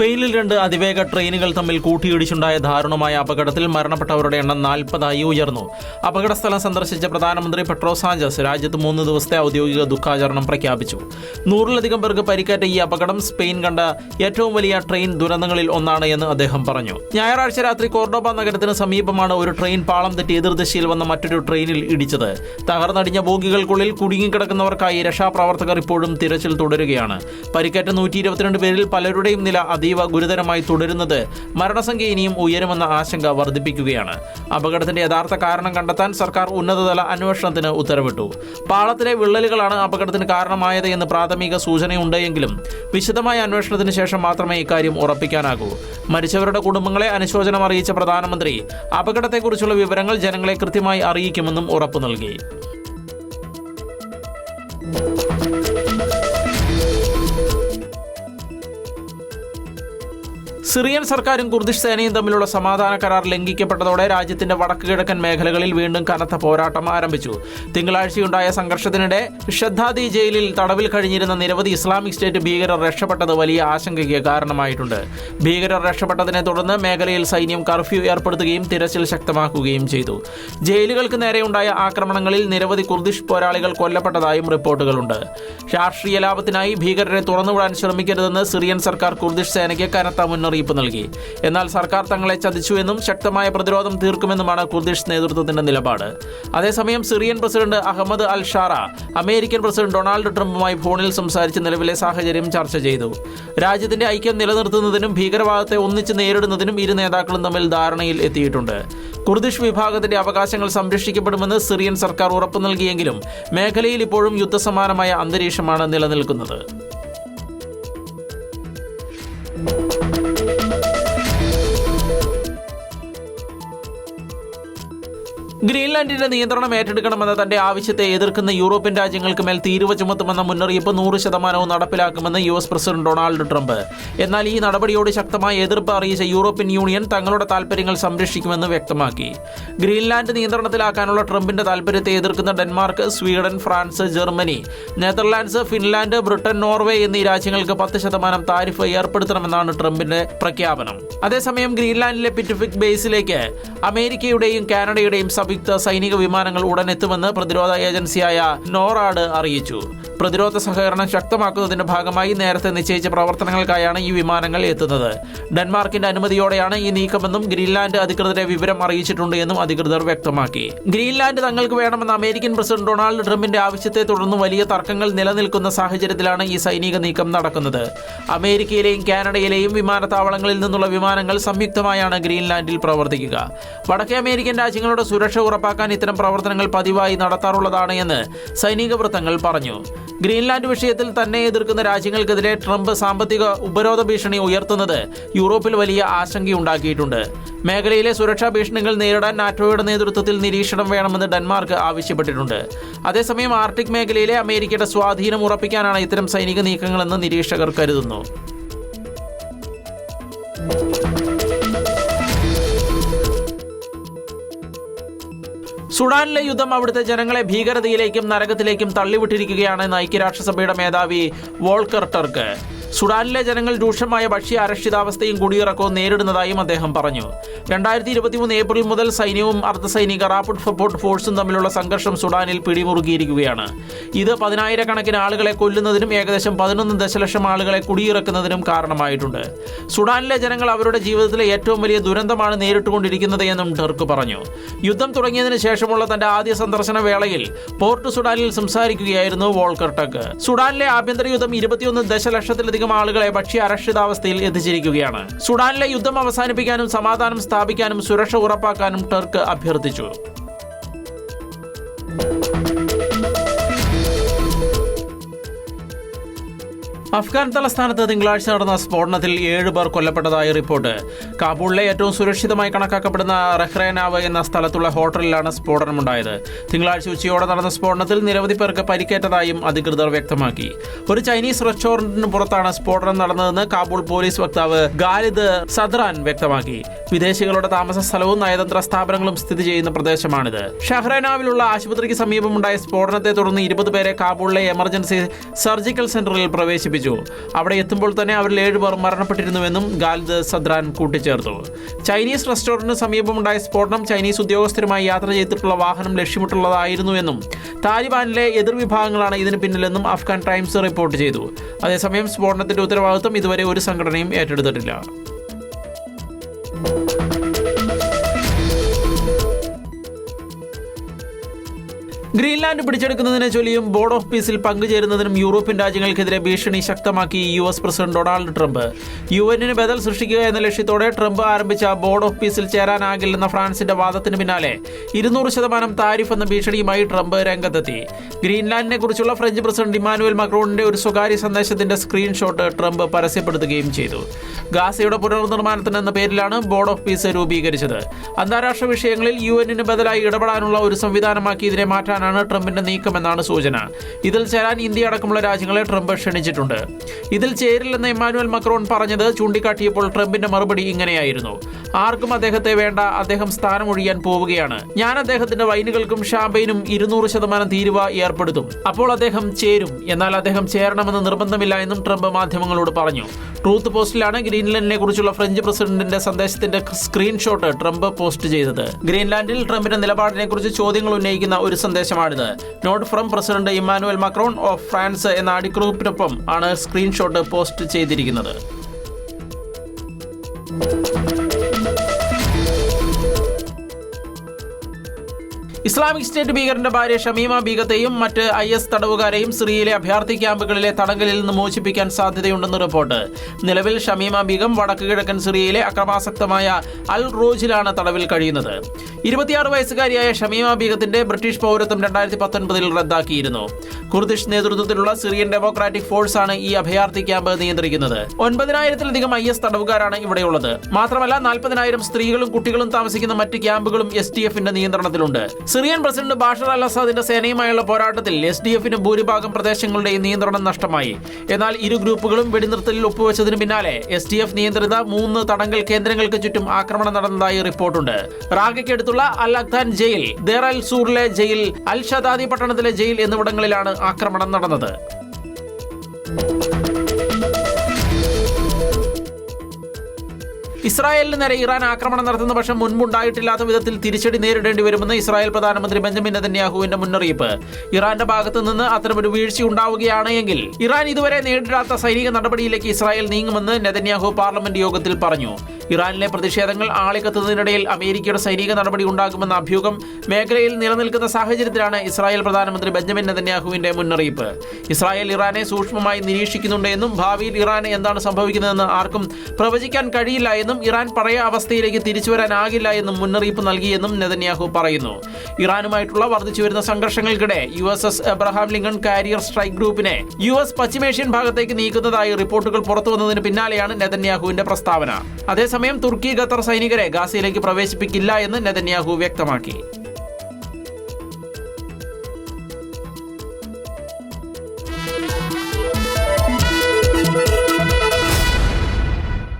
സ്പെയിനിൽ രണ്ട് അതിവേഗ ട്രെയിനുകൾ തമ്മിൽ കൂട്ടിയിടിച്ചുണ്ടായ ദാരുണമായ അപകടത്തിൽ മരണപ്പെട്ടവരുടെ എണ്ണം നാൽപ്പതായി ഉയർന്നു. അപകടസ്ഥലം സന്ദർശിച്ച പ്രധാനമന്ത്രി പെട്രോ സാഞ്ചസ് രാജ്യത്ത് മൂന്ന് ദിവസത്തെ ഔദ്യോഗിക ദുഃഖാചരണം പ്രഖ്യാപിച്ചു. നൂറിലധികം പേർക്ക് പരിക്കേറ്റ ഈ അപകടം സ്പെയിൻ കണ്ട ഏറ്റവും വലിയ ട്രെയിൻ ദുരന്തങ്ങളിൽ ഒന്നാണ് എന്ന് അദ്ദേഹം പറഞ്ഞു. ഞായറാഴ്ച രാത്രി കോർഡോബ നഗരത്തിന് സമീപമാണ് ഒരു ട്രെയിൻ പാളം തെറ്റി എതിർദിശയിൽ വന്ന മറ്റൊരു ട്രെയിനിൽ ഇടിച്ചത്. തകർന്നടിഞ്ഞ ബോഗികൾക്കുള്ളിൽ കുടുങ്ങിക്കിടക്കുന്നവർക്കായി രക്ഷാപ്രവർത്തകർ ഇപ്പോഴും തിരച്ചിൽ തുടരുകയാണ്. പരിക്കേറ്റ നൂറ്റി പേരിൽ പലരുടെയും നില അതീവ ഗുരുതരമായി തുടരുന്നത് മരണസംഖ്യ ഇനിയും ഉയരുമെന്ന ആശങ്ക വർദ്ധിപ്പിക്കുകയാണ്. അപകടത്തിന്റെ യഥാർത്ഥ കാരണം കണ്ടെത്താൻ സർക്കാർ ഉന്നതതല അന്വേഷണത്തിന് ഉത്തരവിട്ടു. പാളത്തിലെ വിള്ളലുകളാണ് അപകടത്തിന് കാരണമായത് എന്ന് പ്രാഥമിക സൂചനയുണ്ടെങ്കിലും വിശദമായ അന്വേഷണത്തിന് ശേഷം മാത്രമേ ഇക്കാര്യം ഉറപ്പിക്കാനാകൂ. മരിച്ചവരുടെ കുടുംബങ്ങളെ അനുശോചനം അറിയിച്ച പ്രധാനമന്ത്രി അപകടത്തെക്കുറിച്ചുള്ള വിവരങ്ങൾ ജനങ്ങളെ കൃത്യമായി അറിയിക്കുമെന്നും ഉറപ്പു നൽകി. സിറിയൻ സർക്കാരും കുർദിഷ് സേനയും തമ്മിലുള്ള സമാധാന കരാർ ലംഘിക്കപ്പെട്ടതോടെ രാജ്യത്തിന്റെ വടക്ക് കിഴക്കൻ മേഖലകളിൽ വീണ്ടും കനത്ത പോരാട്ടം ആരംഭിച്ചു. തിങ്കളാഴ്ചയുണ്ടായ സംഘർഷത്തിനിടെ ഷദ്ദാദി ജയിലിൽ തടവിൽ കഴിഞ്ഞിരുന്ന നിരവധി ഇസ്ലാമിക് സ്റ്റേറ്റ് ഭീകരർ രക്ഷപ്പെട്ടത് വലിയ ആശങ്കയ്ക്ക് കാരണമായിട്ടുണ്ട്. ഭീകരർ രക്ഷപ്പെട്ടതിനെ തുടർന്ന് മേഖലയിൽ സൈന്യം കർഫ്യൂ ഏർപ്പെടുത്തുകയും തിരച്ചിൽ ശക്തമാക്കുകയും ചെയ്തു. ജയിലുകൾക്ക് നേരെയുണ്ടായ ആക്രമണങ്ങളിൽ നിരവധി കുർദിഷ് പോരാളികൾ കൊല്ലപ്പെട്ടതായും റിപ്പോർട്ടുകളുണ്ട്. രാഷ്ട്രീയ ലാഭത്തിനായി ഭീകരരെ തുറന്നുവിടാൻ ശ്രമിക്കരുതെന്ന് സിറിയൻ സർക്കാർ കുർദിഷ് സേനയ്ക്ക് കനത്ത മുന്നറിയിപ്പ് നൽകി. എന്നാൽ സർക്കാർ തങ്ങളെ ചതിച്ചുവെന്നും ശക്തമായ പ്രതിരോധം തീർക്കുമെന്നുമാണ് കുർദിഷ് നേതൃത്വത്തിന്റെ നിലപാട്. അതേസമയം Syrian president Ahmed al Sharaa American president Donald ട്രംപുമായി ഫോണിൽ സംസാരിച്ച് നിലവിലെ സാഹചര്യം ചർച്ച ചെയ്തു. രാജ്യത്തിന്റെ ഐക്യം നിലനിർത്തുന്നതിനും ഭീകരവാദത്തെ ഒന്നിച്ച് നേരിടുന്നതിനും ഇരു നേതാക്കളും തമ്മിൽ ധാരണയിൽ എത്തിയിട്ടുണ്ട്. കുർദിഷ് വിഭാഗത്തിന്റെ അവകാശങ്ങൾ സംരക്ഷിക്കപ്പെടുമെന്ന് സിറിയൻ സർക്കാർ ഉറപ്പു നൽകിയെങ്കിലും മേഖലയിൽ ഇപ്പോഴും യുദ്ധസമാനമായ അന്തരീക്ഷമാണ് നിലനിൽക്കുന്നത്. ഗ്രീൻലാൻഡിന്റെ നിയന്ത്രണം ഏറ്റെടുക്കണമെന്ന തന്റെ ആവശ്യത്തെ എതിർക്കുന്ന യൂറോപ്യൻ രാജ്യങ്ങൾക്ക് മേൽ തീരുവ ചുമത്തുമെന്ന മുന്നറിയിപ്പ് നൂറ് ശതമാനവും നടപ്പിലാക്കുമെന്ന് U S president Donald Trump. എന്നാൽ ഈ നടപടിയോട് ശക്തമായ എതിർപ്പ് അറിയിച്ച യൂറോപ്യൻ യൂണിയൻ തങ്ങളുടെ താൽപ്പര്യങ്ങൾ സംരക്ഷിക്കുമെന്ന് വ്യക്തമാക്കി. ഗ്രീൻലാൻഡ് നിയന്ത്രണത്തിലാക്കാനുള്ള ട്രംപിന്റെ താൽപ്പര്യത്തെ എതിർക്കുന്ന Denmark Sweden France Germany Netherlands Finland Britain Norway എന്നീ രാജ്യങ്ങൾക്ക് പത്ത് ശതമാനം താരിഫ് ഏർപ്പെടുത്തണമെന്നാണ് ട്രംപിന്റെ പ്രഖ്യാപനം. അതേസമയം ഗ്രീൻലാൻഡിലെ പിറ്റിഫിക് ബേസിലേക്ക് അമേരിക്കയുടെയും കാനഡയുടെയും സംയുക്ത സൈനിക വിമാനങ്ങൾ ഉടൻ എത്തുമെന്ന് പ്രതിരോധ ഏജൻസിയായ നോറാഡ് അറിയിച്ചു. പ്രതിരോധ സഹകരണം ശക്തമാക്കുന്നതിന്റെ ഭാഗമായി നേരത്തെ നിശ്ചയിച്ച പ്രവർത്തനങ്ങൾക്കായാണ് ഈ വിമാനങ്ങൾ എത്തുന്നത്. ഡെൻമാർക്കിന്റെ അനുമതിയോടെയാണ് ഈ നീക്കമെന്നും ഗ്രീൻലാൻഡ് അധികൃതരെ വിവരം അറിയിച്ചിട്ടുണ്ട് എന്നും അധികൃതർ വ്യക്തമാക്കി. ഗ്രീൻലാൻഡ് തങ്ങൾക്ക് വേണമെന്ന അമേരിക്കൻ പ്രസിഡന്റ് ഡൊണാൾഡ് ട്രംപിന്റെ ആവശ്യത്തെ തുടർന്ന് വലിയ തർക്കങ്ങൾ നിലനിൽക്കുന്ന സാഹചര്യത്തിലാണ് ഈ സൈനിക നീക്കം നടക്കുന്നത്. അമേരിക്കയിലെയും കാനഡയിലെയും വിമാനത്താവളങ്ങളിൽ നിന്നുള്ള വിമാനങ്ങൾ സംയുക്തമായാണ് ഗ്രീൻലാൻഡിൽ പ്രവർത്തിക്കുക. വടക്കേ അമേരിക്കൻ രാജ്യങ്ങളുടെ സുരക്ഷ ഉറപ്പാക്കാൻ ഇത്തരം പ്രവർത്തനങ്ങൾ പതിവായി നടത്താറുള്ളതാണ് എന്ന് സൈനിക വൃത്തങ്ങൾ പറഞ്ഞു. ഗ്രീൻലാൻഡ് വിഷയത്തിൽ തന്നെ എതിർക്കുന്ന രാജ്യങ്ങൾക്കെതിരെ ട്രംപ് സാമ്പത്തിക ഉപരോധ ഭീഷണി ഉയർത്തുന്നത് യൂറോപ്പിൽ വലിയ ആശങ്കയുണ്ടാക്കിയിട്ടുണ്ട്. മേഖലയിലെ സുരക്ഷാ ഭീഷണികൾ നേരിടാൻ നാറ്റോയുടെ നേതൃത്വത്തിൽ നിരീക്ഷണം വേണമെന്ന് ഡെൻമാർക്ക് ആവശ്യപ്പെട്ടിട്ടുണ്ട്. അതേസമയം ആർട്ടിക് മേഖലയിലെ അമേരിക്കയുടെ സ്വാധീനം ഉറപ്പിക്കാനാണ് ഇത്തരം സൈനിക നീക്കങ്ങളെന്ന് നിരീക്ഷകർ കരുതുന്നു. സുഡാനിലെ യുദ്ധം അവിടുത്തെ ജനങ്ങളെ ഭീകരതയിലേക്കും നരകത്തിലേക്കും തള്ളിവിട്ടിരിക്കുകയാണെന്ന് ഐക്യരാഷ്ട്രസഭയുടെ മേധാവി വോൾക്കർ ടർക്ക് സുഡാനിലെ ജനങ്ങൾ രൂക്ഷമായ ഭക്ഷ്യ അരക്ഷിതാവസ്ഥയും കുടിയിറക്കവും നേരിടുന്നതായും അദ്ദേഹം പറഞ്ഞു. രണ്ടായിരത്തി ഇരുപത്തിമൂന്ന് ഏപ്രിൽ മുതൽ സൈന്യവും അർദ്ധസൈനിക റാപ്പിഡ് സപ്പോർട്ട് ഫോഴ്സും തമ്മിലുള്ള സംഘർഷം സുഡാനിൽ പിടിമുറുകിയിരിക്കുകയാണ്. ഇത് പതിനായിരക്കണക്കിന് ആളുകളെ കൊല്ലുന്നതിനും ഏകദേശം പതിനൊന്ന് ദശലക്ഷം ആളുകളെ കുടിയിറക്കുന്നതിനും കാരണമായിട്ടുണ്ട്. സുഡാനിലെ ജനങ്ങൾ അവരുടെ ജീവിതത്തിലെ ഏറ്റവും വലിയ ദുരന്തമാണ് നേരിട്ടുകൊണ്ടിരിക്കുന്നത് എന്നും ടെർക്ക് പറഞ്ഞു. യുദ്ധം തുടങ്ങിയതിനു ശേഷമുള്ള തന്റെ ആദ്യ സന്ദർശന വേളയിൽ പോർട്ട് സുഡാനിൽ സംസാരിക്കുകയായിരുന്നു വോൾക്കർ ടക്ക് സുഡാനിലെ ആഭ്യന്തര യുദ്ധം ഇരുപത്തിയൊന്ന് ദശലക്ഷത്തിലധികം ആളുകളെ ഭക്ഷ്യ അരക്ഷിതാവസ്ഥയിൽ എത്തിച്ചിരിക്കുകയാണ്. സുഡാനിലെ യുദ്ധം അവസാനിപ്പിക്കാനും സമാധാനം സ്ഥാപിക്കാനും സുരക്ഷ ഉറപ്പാക്കാനും ടർക്ക് അഭ്യർത്ഥിച്ചു. അഫ്ഗാൻ തലസ്ഥാനത്ത് തിങ്കളാഴ്ച നടന്ന സ്ഫോടനത്തിൽ ഏഴ് പേർ കൊല്ലപ്പെട്ടതായി റിപ്പോർട്ട്. കാബൂളിലെ ഏറ്റവും സുരക്ഷിതമായി കണക്കാക്കപ്പെടുന്ന റഹ്റേനാവ് എന്ന സ്ഥലത്തുള്ള ഹോട്ടലിലാണ് സ്ഫോടനമുണ്ടായത്. തിങ്കളാഴ്ച ഉച്ചയോടെ നടന്ന സ്ഫോടനത്തിൽ നിരവധി പേർക്ക് പരിക്കേറ്റതായും അധികൃതർ വ്യക്തമാക്കി. ഒരു ചൈനീസ് റെസ്റ്റോറന്റിന് പുറത്താണ് സ്ഫോടനം നടന്നതെന്ന് കാബൂൾ പോലീസ് വക്താവ് ഗാലിദ് സദ്രാൻ വ്യക്തമാക്കി. വിദേശികളുടെ താമസ സ്ഥലവും നയതന്ത്ര സ്ഥാപനങ്ങളും സ്ഥിതി ചെയ്യുന്ന പ്രദേശമാണിത്. ഷഹ്റേനാവിലുള്ള ആശുപത്രിക്ക് സമീപമുണ്ടായ സ്ഫോടനത്തെ തുടർന്ന് ഇരുപത് പേരെ കാബൂളിലെ എമർജൻസി സർജിക്കൽ സെന്ററിൽ പ്രവേശിപ്പിച്ചു. അവിടെ എത്തുമ്പോൾ തന്നെ അവരിൽ ഏഴുപേർ മരണപ്പെട്ടിരുന്നുവെന്നും ഗാലിദ് സദ്രാൻ കൂട്ടിച്ചേർത്തു. ചൈനീസ് റെസ്റ്റോറന്റിന് സമീപമുണ്ടായ സ്ഫോടനം ചൈനീസ് ഉദ്യോഗസ്ഥരുമായി യാത്ര ചെയ്തിട്ടുള്ള വാഹനം ലക്ഷ്യമിട്ടുള്ളതായിരുന്നുവെന്നും താലിബാനിലെ എതിർവിഭാഗങ്ങളാണ് ഇതിന് പിന്നിലെന്നും അഫ്ഗാൻ ടൈംസ് റിപ്പോർട്ട് ചെയ്തു. അതേസമയം സ്ഫോടനത്തിന്റെ ഉത്തരവാദിത്വം ഇതുവരെ ഒരു സംഘടനയും ഏറ്റെടുത്തിട്ടില്ല. ഗ്രീൻലാൻഡ് പിടിച്ചെടുക്കുന്നതിനെ ചൊല്ലിയും ബോർഡ് ഓഫ് പീസിൽ പങ്കുചേരുന്നതിനും യൂറോപ്യൻ രാജ്യങ്ങൾക്കെതിരെ ഭീഷണി ശക്തമാക്കി U S president Donald Trump. U എന്നിന് ബദൽ സൃഷ്ടിക്കുക എന്ന ലക്ഷ്യത്തോടെ ട്രംപ് ആരംഭിച്ച ബോർഡ് ഓഫ് പീസിൽ ചേരാനാകില്ലെന്ന ഫ്രാൻസിന്റെ വാദത്തിന് പിന്നാലെ ഇരുന്നൂറ് ശതമാനം താരിഫ് എന്ന ഭീഷണിയുമായി ട്രംപ് രംഗത്തെത്തി. ഗ്രീൻലാൻഡിനെ കുറിച്ചുള്ള ഫ്രഞ്ച് പ്രസിഡന്റ് ഇമാനുവൽ മക്രോണിന്റെ ഒരു സ്വകാര്യ സന്ദേശത്തിന്റെ സ്ക്രീൻഷോട്ട് ട്രംപ് പരസ്യപ്പെടുത്തുകയും ചെയ്തു. ഗാസയുടെ പുനർനിർമ്മാണത്തിന് എന്ന പേരിലാണ് ബോർഡ് ഓഫ് പീസ് രൂപീകരിച്ചത്. അന്താരാഷ്ട്ര വിഷയങ്ങളിൽ യു എന്നിന് ബദലായി ഇടപെടാനുള്ള ഒരു സംവിധാനമാക്കി ഇതിനെ മാറ്റാനാണ് ട്രംപിന്റെ നീക്കമെന്നാണ് സൂചന. ഇതിൽ ചേരാൻ ഇന്ത്യ അടക്കമുള്ള രാജ്യങ്ങളെ ട്രംപ് ക്ഷണിച്ചിട്ടുണ്ട്. ഇതിൽ ചേരില്ലെന്ന് ഇമ്മാനുവൽ മക്രോൺ പറഞ്ഞത് ചൂണ്ടിക്കാട്ടിയപ്പോൾ ട്രംപിന്റെ മറുപടി ഇങ്ങനെയായിരുന്നു. ആർക്കും അദ്ദേഹത്തെ വേണ്ട അദ്ദേഹം സ്ഥാനമൊഴിയാൻ പോവുകയാണ്. ഞാൻ അദ്ദേഹത്തിന്റെ വൈനുകൾക്കും ഷാമ്പയിനും ഇരുന്നൂറ് ശതമാനം തീരുവ ഏർപ്പെടുത്തും. അപ്പോൾ അദ്ദേഹം ചേരും. എന്നാൽ അദ്ദേഹം ചേരണമെന്ന് നിർബന്ധമില്ല എന്നും ട്രംപ് മാധ്യമങ്ങളോട് പറഞ്ഞു. ട്രൂത്ത് പോസ്റ്റിലാണ് ഗ്രീൻലാൻഡിനെ കുറിച്ചുള്ള ഫ്രഞ്ച് പ്രസിഡന്റിന്റെ സന്ദേശത്തിന്റെ സ്ക്രീൻഷോട്ട് ട്രംപ് പോസ്റ്റ് ചെയ്തത്. ഗ്രീൻലാൻഡിൽ ട്രംപിന്റെ നിലപാടിനെ കുറിച്ച് ചോദ്യങ്ങൾ ഉന്നയിക്കുന്ന ഒരു സന്ദേശമാണിത് note from president Emmanuel Macron of France എന്ന അടിക്കുറിപ്പിനൊപ്പം ആണ് സ്ക്രീൻഷോട്ട് പോസ്റ്റ് ചെയ്തിരിക്കുന്നത്. ഇസ്ലാമിക് സ്റ്റേറ്റ് ഭീകരന്റെ ഭാര്യ ഷമീമ ബീഗത്തെയും മറ്റ് ഐ എസ് തടവുകാരെയും സിറിയയിലെ അഭയാർത്ഥി ക്യാമ്പുകളിലെ തടങ്കലിൽ നിന്ന് മോചിപ്പിക്കാൻ സാധ്യതയുണ്ടെന്ന് റിപ്പോർട്ട്. നിലവിൽ ഷമീമ ബീഗം വടക്ക് കിഴക്കൻ സിറിയയിലെ അക്രമാസക്തമായ അൽ റോജിലാണ് തടവിൽ കഴിയുന്നത്. ഇരുപത്തിയാറ് വയസ്സുകാരിയായ ഷമീമ ബീഗത്തിന്റെ ബ്രിട്ടീഷ് പൗരത്വം രണ്ടായിരത്തി പത്തൊൻപതിൽ റദ്ദാക്കിയിരുന്നു. കുർദിഷ് നേതൃത്വത്തിലുള്ള സിറിയൻ ഡെമോക്രാറ്റിക് ഫോഴ്സ് ആണ് ഈ അഭയാർത്ഥി ക്യാമ്പ് നിയന്ത്രിക്കുന്നത്. ഒൻപതിനായിരത്തിലധികം ഐ എസ് തടവുകാരാണ് ഇവിടെയുള്ളത്. മാത്രമല്ല നാൽപ്പതിനായിരം സ്ത്രീകളും കുട്ടികളും താമസിക്കുന്ന മറ്റ് ക്യാമ്പുകളും എസ് ടി എഫിന്റെ നിയന്ത്രണത്തിലുണ്ട്. സിറിയൻ പ്രസിഡന്റ് ബാഷർ അൽ അസാദിന്റെ സേനയുമായുള്ള പോരാട്ടത്തിൽ എസ് ഡി എഫിന് ഭൂരിഭാഗം പ്രദേശങ്ങളുടെയും നിയന്ത്രണം നഷ്ടമായി. എന്നാൽ ഇരു ഗ്രൂപ്പുകളും വെടിനിർത്തലിൽ ഒപ്പുവെച്ചതിന് പിന്നാലെ എസ് ഡി എഫ് നിയന്ത്രിത മൂന്ന് തടങ്കൽ കേന്ദ്രങ്ങൾക്ക് ചുറ്റും ആക്രമണം നടന്നതായി റിപ്പോർട്ടുണ്ട്. റാഗയ്ക്കടുത്തുള്ള Al Aqtan jail Deir al സൂറിലെ jail Al Shaddadi പട്ടണത്തിലെ ജയിൽ എന്നിവിടങ്ങളിലാണ് ആക്രമണം നടന്നത്. ഇസ്രായേലിന് നേരെ ഇറാൻ ആക്രമണം നടത്തുന്ന പക്ഷം മുൻപുണ്ടായിട്ടില്ലാത്ത വിധത്തിൽ തിരിച്ചടി നേരിടേണ്ടി വരുമെന്ന് ഇസ്രായേൽ പ്രധാനമന്ത്രി ബെഞ്ചമിൻ നെതന്യാഹുവിന്റെ മുന്നറിയിപ്പ്. ഇറാന്റെ ഭാഗത്തു നിന്ന് അത്തരമൊരു വീഴ്ച ഉണ്ടാവുകയാണ് എങ്കിൽ ഇറാൻ ഇതുവരെ നേരിടാത്ത സൈനിക നടപടിയിലേക്ക് ഇസ്രായേൽ നീങ്ങുമെന്ന് നെതന്യാഹു പാർലമെന്റ് യോഗത്തിൽ പറഞ്ഞു. ഇറാനിലെ പ്രതിഷേധങ്ങൾ ആളിക്കത്തുന്നതിനിടയിൽ അമേരിക്കയുടെ സൈനിക നടപടി ഉണ്ടാകുമെന്ന അഭ്യൂഹം മേഖലയിൽ നിലനിൽക്കുന്ന സാഹചര്യത്തിലാണ് ഇസ്രായേൽ പ്രധാനമന്ത്രി ബെഞ്ചമിൻ നെതന്യാഹുവിന്റെ മുന്നറിയിപ്പ്. ഇസ്രായേൽ ഇറാനെ സൂക്ഷ്മമായി നിരീക്ഷിക്കുന്നുണ്ടെന്നും ഭാവിയിൽ ഇറാന് എന്താണ് സംഭവിക്കുന്നതെന്ന് ആർക്കും പ്രവചിക്കാൻ കഴിയില്ല എന്നും ഇറാൻ പഴയ അവസ്ഥയിലേക്ക് തിരിച്ചു വരാനാകില്ല എന്നും മുന്നറിയിപ്പ് നൽകിയെന്നും നെതന്യാഹു പറയുന്നു. ഇറാനുമായിട്ടുള്ള വർദ്ധിച്ചുവരുന്ന സംഘർഷങ്ങൾക്കിടെ U S S Abraham Lincoln carrier strike ഗ്രൂപ്പിനെ യു എസ് പശ്ചിമേഷ്യൻ ഭാഗത്തേക്ക് നീക്കുന്നതായി റിപ്പോർട്ടുകൾ പുറത്തുവന്നതിന് പിന്നാലെയാണ് നെതന്യാഹുവിന്റെ പ്രസ്താവന. അതേസമയം തുർക്കി ഖത്തർ സൈനികരെ ഗാസയിലേക്ക് പ്രവേശിപ്പിക്കില്ല എന്ന് നെതന്യാഹു വ്യക്തമാക്കി.